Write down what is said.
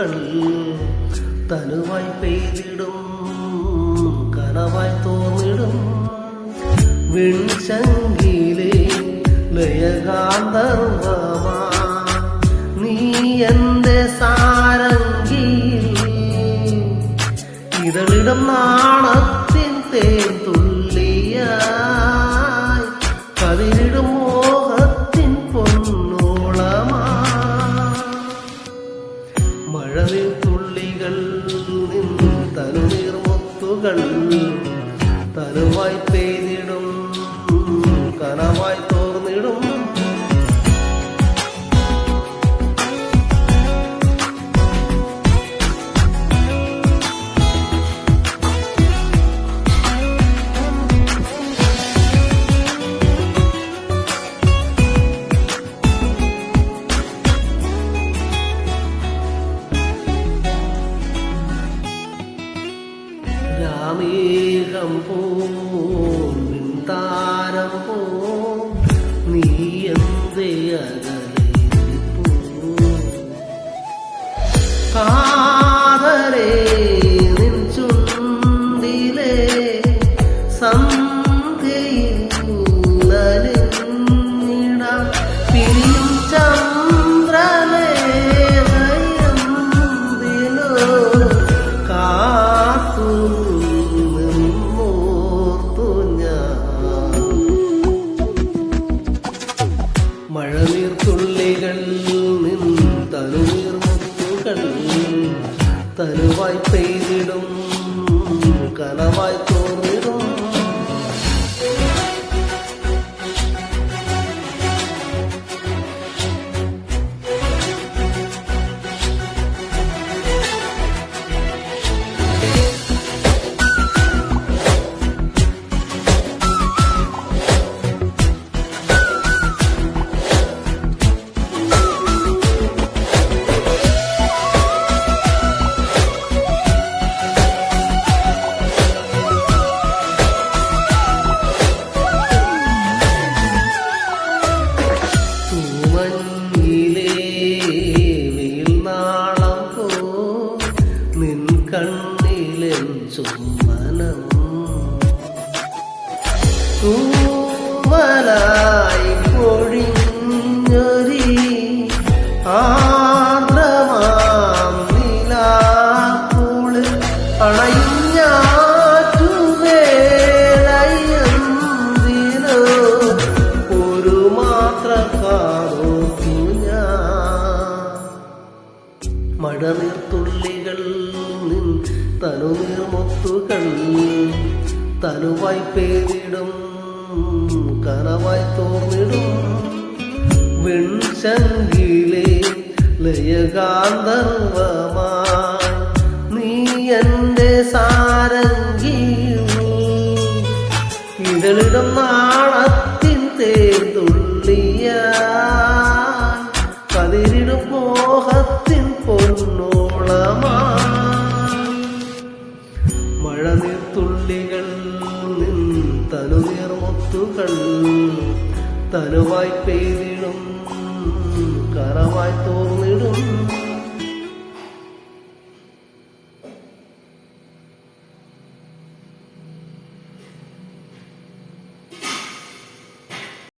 മുത്തുകൾ തനുവായി പെയ്തിടും കനവായി തോന്നിടും. വിൺശങ്കിലെ ലയകാന്തർവമാ നീ എന്റെ സാരംഗി. ഇതളിടം നാണത്തിൻ തേൻ തുള്ളിയായി തനുനീർമുത്തുകൾ തനുവായി പെയ്തിടും Oh. തനുവായി പെയ്തിടും കനവായി തോന്നിടും നാളം പോ നിൻ ചുമ്മനം പൊഴിഞ്ഞൊരി ആർദ്രമാം മഴനീർത്തുള്ളികൾ നിൻ തനുനീർമുത്തുകൾ തനുവായി പേരിടും കനവായി തോന്നിടും വെൺശങ്കിലെ ലയകാന്തർവമായി മുത്തുകൾ തനുവായി പെയ്തിടും കരവായി തോന്നിടും